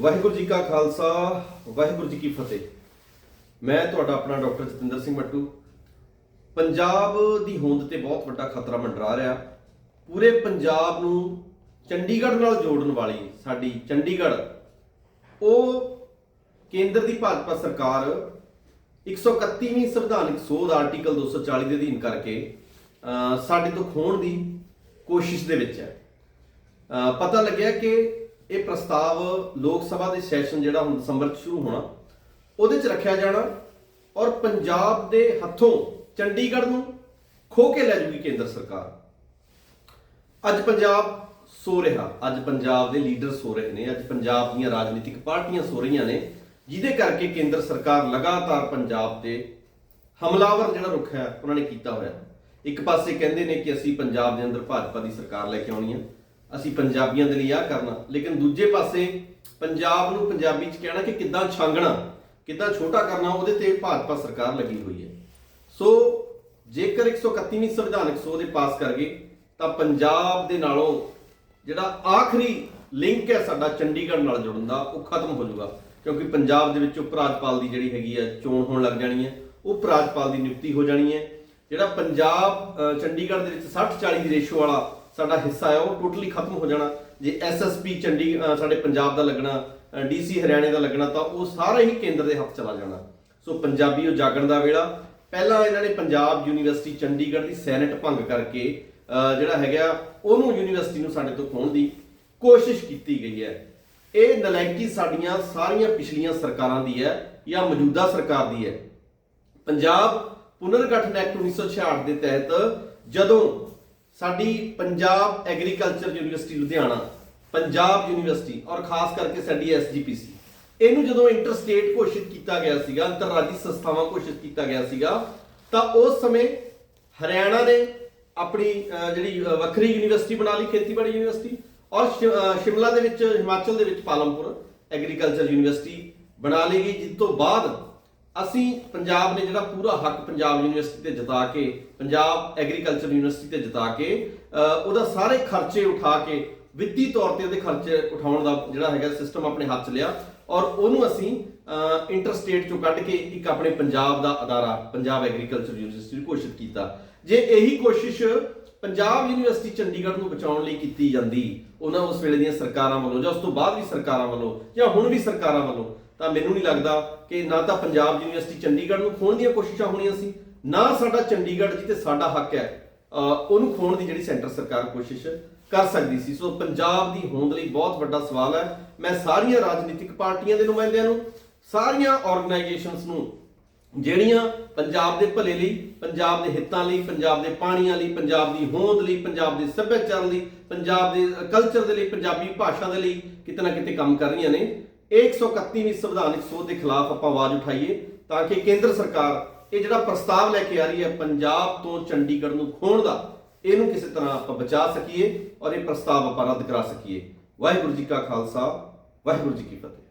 ਵਾਹਿਗੁਰੂ ਜੀ ਕਾ ਖਾਲਸਾ, ਵਾਹਿਗੁਰੂ ਜੀ ਕੀ ਫਤਿਹ। ਮੈਂ ਤੁਹਾਡਾ ਆਪਣਾ ਡਾਕਟਰ ਜਤਿੰਦਰ ਸਿੰਘ ਮੱਟੂ। ਪੰਜਾਬ ਦੀ ਹੋਂਦ ਤੇ ਬਹੁਤ ਵੱਡਾ ਖਤਰਾ ਮੰਡਰਾ ਰਿਹਾ। ਪੂਰੇ ਪੰਜਾਬ ਨੂੰ ਚੰਡੀਗੜ੍ਹ ਨਾਲ ਜੋੜਨ ਵਾਲੀ ਸਾਡੀ ਚੰਡੀਗੜ੍ਹ, ਉਹ ਕੇਂਦਰ ਦੀ ਭਾਜਪਾ ਸਰਕਾਰ 131ਵੀਂ ਸੰਵਿਧਾਨਕ ਸੋਧ ਆਰਟੀਕਲ 240 ਦੇ ਅਧੀਨ ਕਰਕੇ ਸਾਡੇ ਤੋਂ ਖੋਣ ਦੀ ਕੋਸ਼ਿਸ਼ ਦੇ ਵਿੱਚ ਹੈ। ਪਤਾ ਲੱਗਿਆ ਕਿ ਇਹ ਪ੍ਰਸਤਾਵ ਲੋਕ ਸਭਾ ਦੇ ਸੈਸ਼ਨ ਜਿਹੜਾ ਹੁਣ ਦਸੰਬਰ 'ਚ ਸ਼ੁਰੂ ਹੋਣਾ, ਉਹਦੇ 'ਚ ਰੱਖਿਆ ਜਾਣਾ ਔਰ ਪੰਜਾਬ ਦੇ ਹੱਥੋਂ ਚੰਡੀਗੜ੍ਹ ਨੂੰ ਖੋ ਕੇ ਲੈ ਜੂਗੀ ਕੇਂਦਰ ਸਰਕਾਰ। ਅੱਜ ਪੰਜਾਬ ਸੋ ਰਿਹਾ, ਅੱਜ ਪੰਜਾਬ ਦੇ ਲੀਡਰ ਸੋ ਰਹੇ ਨੇ, ਅੱਜ ਪੰਜਾਬ ਦੀਆਂ ਰਾਜਨੀਤਿਕ ਪਾਰਟੀਆਂ ਸੋ ਰਹੀਆਂ ਨੇ, ਜਿਹਦੇ ਕਰਕੇ ਕੇਂਦਰ ਸਰਕਾਰ ਲਗਾਤਾਰ ਪੰਜਾਬ ਤੇ ਹਮਲਾਵਰ ਜਿਹੜਾ ਰੁਖ ਹੈ, ਉਹਨਾਂ ਨੇ ਕੀਤਾ ਹੋਇਆ। ਇੱਕ ਪਾਸੇ ਕਹਿੰਦੇ ਨੇ ਕਿ ਅਸੀਂ ਪੰਜਾਬ ਦੇ ਅੰਦਰ ਭਾਜਪਾ ਦੀ ਸਰਕਾਰ ਲੈ ਕੇ ਆਉਣੀ ਹੈ ਅਸੀਂ ਪੰਜਾਬੀਆਂ ਦੇ ਲਈ ਆਹ ਕਰਨਾ। ਲੇਕਿਨ ਦੂਜੇ ਪਾਸੇ ਪੰਜਾਬ ਨੂੰ ਪੰਜਾਬੀ ਚ ਕਹਿਣਾ ਕਿ ਕਿੱਦਾਂ ਛਾਂਗਣਾ, ਕਿੱਦਾਂ ਛੋਟਾ ਕਰਨਾ, ਉਹਦੇ ਤੇ ਭਾਜਪਾ ਸਰਕਾਰ ਲੱਗੀ ਹੋਈ ਹੈ। ਸੋ ਜੇਕਰ 131ਵੀਂ ਸੰਵਿਧਾਨਕ ਸੋਧ ਦੇ ਪਾਸ ਕਰ ਗਏ, ਤਾਂ ਪੰਜਾਬ ਦੇ ਨਾਲੋਂ ਜਿਹੜਾ ਆਖਰੀ ਲਿੰਕ ਹੈ ਸਾਡਾ ਚੰਡੀਗੜ੍ਹ ਨਾਲ ਜੁੜਨ ਦਾ, ਉਹ ਖਤਮ ਹੋ ਜਾਊਗਾ। ਕਿਉਂਕਿ ਪੰਜਾਬ ਦੇ ਵਿੱਚ ਉਪ ਰਾਜਪਾਲ ਦੀ ਜਿਹੜੀ ਹੈਗੀ ਹੈ, ਚੋਣ ਹੋਣ ਲੱਗ ਜਾਣੀ ਹੈ। ਉਪ ਰਾਜਪਾਲ ਦੀ ਨਿਯੁਕਤੀ ਹੋ ਜਾਣੀ ਹੈ। ਜਿਹੜਾ ਪੰਜਾਬ ਚੰਡੀਗੜ੍ਹ ਦੇ ਵਿੱਚ 60 40 ਦੀ ਰੇਸ਼ੋ ਵਾਲਾ ਸਾਡਾ ਹਿੱਸਾ ਹੈ, ਉਹ ਟੋਟਲੀ ਖਤਮ ਹੋ ਜਾਣਾ। ਜੇ ਐਸਐਸਪੀ ਚੰਡੀ ਸਾਡੇ ਪੰਜਾਬ ਦਾ ਲੱਗਣਾ ਡੀਸੀ ਹਰਿਆਣੇ ਦਾ ਲੱਗਣਾ, ਤਾਂ ਉਹ ਸਾਰਾ ਹੀ ਕੇਂਦਰ ਦੇ ਹੱਥ ਚਲਾ ਜਾਣਾ। ਸੋ ਪੰਜਾਬੀ ਉਹ ਜਾਗਣ ਦਾ ਵੇਲਾ। ਪਹਿਲਾਂ ਇਹਨਾਂ ਨੇ ਪੰਜਾਬ ਯੂਨੀਵਰਸਿਟੀ ਚੰਡੀਗੜ੍ਹ ਦੀ ਸੈਨੇਟ ਭੰਗ ਕਰਕੇ ਜਿਹੜਾ ਹੈਗਾ, ਉਹਨੂੰ ਯੂਨੀਵਰਸਿਟੀ ਨੂੰ ਸਾਡੇ ਤੋਂ ਖੋਹਣ ਦੀ ਕੋਸ਼ਿਸ਼ ਕੀਤੀ ਗਈ ਹੈ। ਇਹ ਨਲਾਇਕੀ ਸਾਡੀਆਂ ਸਾਰੀਆਂ ਪਿਛਲੀਆਂ ਸਰਕਾਰਾਂ ਦੀ ਹੈ ਜਾਂ ਮੌਜੂਦਾ ਸਰਕਾਰ ਦੀ ਹੈ। ਪੰਜਾਬ ਪੁਨਰਗਠਨ ਐਕਟ 1966 ਦੇ ਤਹਿਤ ਜਦੋਂ ਸਾਡੀ Punjab agriculture university Ludhiana, Punjab university ਔਰ ਖਾਸ ਕਰਕੇ ਸਾਡੀ ਐਸਜੀਪੀਸੀ। ਇਹਨੂੰ ਜਦੋਂ ਇੰਟਰਸਟੇਟ ਘੋਸ਼ਿਤ ਕੀਤਾ ਗਿਆ ਸੀਗਾ, ਅੰਤਰਰਾਜੀ ਸੰਸਥਾਵਾਂ ਘੋਸ਼ਿਤ ਕੀਤਾ ਗਿਆ ਸੀਗਾ, ਤਾਂ ਉਸ ਸਮੇਂ ਹਰਿਆਣਾ ਨੇ ਆਪਣੀ ਜਿਹੜੀ ਵੱਖਰੀ ਯੂਨੀਵਰਸਿਟੀ ਬਣਾ ਲਈ, ਖੇਤੀਬਾੜੀ ਯੂਨੀਵਰਸਿਟੀ, ਔਰ ਸ਼ਿ- ਸ਼ਿਮਲਾ ਦੇ ਵਿੱਚ, ਹਿਮਾਚਲ ਦੇ ਵਿੱਚ ਪਾਲਮਪੁਰ ਐਗਰੀਕਲਚਰ ਯੂਨੀਵਰਸਿਟੀ ਬਣਾ ਲਈ ਗਈ ਜਿਸ ਤੋਂ ਬਾਅਦ ਅਸੀਂ ਪੰਜਾਬ ਨੇ ਜਿਹੜਾ ਪੂਰਾ ਹੱਕ ਪੰਜਾਬ ਯੂਨੀਵਰਸਿਟੀ ਤੇ ਜਿਤਾ ਕੇ, ਪੰਜਾਬ ਐਗਰੀਕਲਚਰ ਯੂਨੀਵਰਸਿਟੀ ਤੇ ਜਿਤਾ ਕੇ ਉਹਦਾ ਸਾਰੇ ਖਰਚੇ ਉਠਾ ਕੇ, ਵਿੱਤੀ ਤੌਰ ਤੇ ਉਹਦੇ ਖਰਚੇ ਉਠਾਉਣ ਦਾ ਜਿਹੜਾ ਹੈਗਾ ਸਿਸਟਮ ਆਪਣੇ ਹੱਥ 'ਚ ਲਿਆ ਔਰ ਉਹਨੂੰ ਅਸੀਂ ਇੰਟਰਸਟੇਟ ਚੋਂ ਕੱਢ ਕੇ ਇੱਕ ਆਪਣੇ ਪੰਜਾਬ ਦਾ ਅਦਾਰਾ, ਪੰਜਾਬ ਐਗਰੀਕਲਚਰ ਯੂਨੀਵਰਸਿਟੀ ਨੂੰ ਘੋਸ਼ਿਤ ਕੀਤਾ। ਜੇ ਇਹੀ ਕੋਸ਼ਿਸ਼ ਪੰਜਾਬ ਯੂਨੀਵਰਸਿਟੀ ਚੰਡੀਗੜ੍ਹ ਨੂੰ ਬਚਾਉਣ ਲਈ ਕੀਤੀ ਜਾਂਦੀ, ਉਹਨਾਂ ਉਸ ਵੇਲੇ ਦੀਆਂ ਸਰਕਾਰਾਂ ਵੱਲੋਂ ਜਾਂ ਉਸ ਤੋਂ ਬਾਅਦ ਵੀ ਸਰਕਾਰਾਂ ਵੱਲੋਂ ਜਾਂ ਹੁਣ ਵੀ ਸਰਕਾਰਾਂ ਵੱਲੋਂ ਤਾਂ ਮੈਨੂੰ ਨਹੀਂ ਲੱਗਦਾ ਕਿ ਨਾ ਤਾਂ ਪੰਜਾਬ ਯੂਨੀਵਰਸਿਟੀ ਚੰਡੀਗੜ੍ਹ ਨੂੰ ਖੋਣ ਦੀਆਂ ਕੋਸ਼ਿਸ਼ਾਂ ਹੋਣੀਆਂ ਸੀ, ਨਾ ਸਾਡਾ ਚੰਡੀਗੜ੍ਹ ਜਿੱਥੇ ਸਾਡਾ ਹੱਕ ਹੈ ਉਹਨੂੰ ਖੋਣ ਦੀ ਜਿਹੜੀ ਸੈਂਟਰ ਸਰਕਾਰ ਕੋਸ਼ਿਸ਼ ਕਰ ਸਕਦੀ ਸੀ। ਸੋ ਪੰਜਾਬ ਦੀ ਹੋਂਦ ਲਈ ਬਹੁਤ ਵੱਡਾ ਸਵਾਲ ਹੈ। ਮੈਂ ਸਾਰੀਆਂ ਰਾਜਨੀਤਿਕ ਪਾਰਟੀਆਂ ਦੇ ਨੁਮਾਇੰਦਿਆਂ ਨੂੰ, ਸਾਰੀਆਂ ਆਰਗੇਨਾਈਜੇਸ਼ਨਸ ਨੂੰ, ਜਿਹੜੀਆਂ ਪੰਜਾਬ ਦੇ ਭਲੇ ਲਈ, ਪੰਜਾਬ ਦੇ ਹਿੱਤਾਂ ਲਈ, ਪੰਜਾਬ ਦੇ ਪਾਣੀਆਂ ਲਈ, ਪੰਜਾਬ ਦੀ ਹੋਂਦ ਲਈ, ਪੰਜਾਬ ਦੇ ਸੱਭਿਆਚਾਰ ਲਈ, ਪੰਜਾਬ ਦੇ ਕਲਚਰ ਦੇ ਲਈ, ਪੰਜਾਬੀ ਭਾਸ਼ਾ ਦੇ ਲਈ ਕਿਤੇ ਨਾ ਕਿਤੇ ਕੰਮ ਕਰ ਰਹੀਆਂ ਨੇ। ਇਹ 131ਵੀਂ ਸੰਵਿਧਾਨਕ ਸੋਧ ਦੇ ਖਿਲਾਫ ਆਪਾਂ ਆਵਾਜ਼ ਉਠਾਈਏ ਤਾਂ ਕਿ ਕੇਂਦਰ ਸਰਕਾਰ ਇਹ ਜਿਹੜਾ ਪ੍ਰਸਤਾਵ ਲੈ ਕੇ ਆ ਰਹੀ ਹੈ ਪੰਜਾਬ ਤੋਂ ਚੰਡੀਗੜ੍ਹ ਨੂੰ ਖੋਣ ਦਾ, ਇਹਨੂੰ ਕਿਸੇ ਤਰ੍ਹਾਂ ਆਪਾਂ ਬਚਾ ਸਕੀਏ ਔਰ ਇਹ ਪ੍ਰਸਤਾਵ ਆਪਾਂ ਰੱਦ ਕਰਾ ਸਕੀਏ। ਵਾਹਿਗੁਰੂ ਜੀ ਕਾ ਖਾਲਸਾ, ਵਾਹਿਗੁਰੂ ਜੀ ਕੀ ਫਤਿਹ।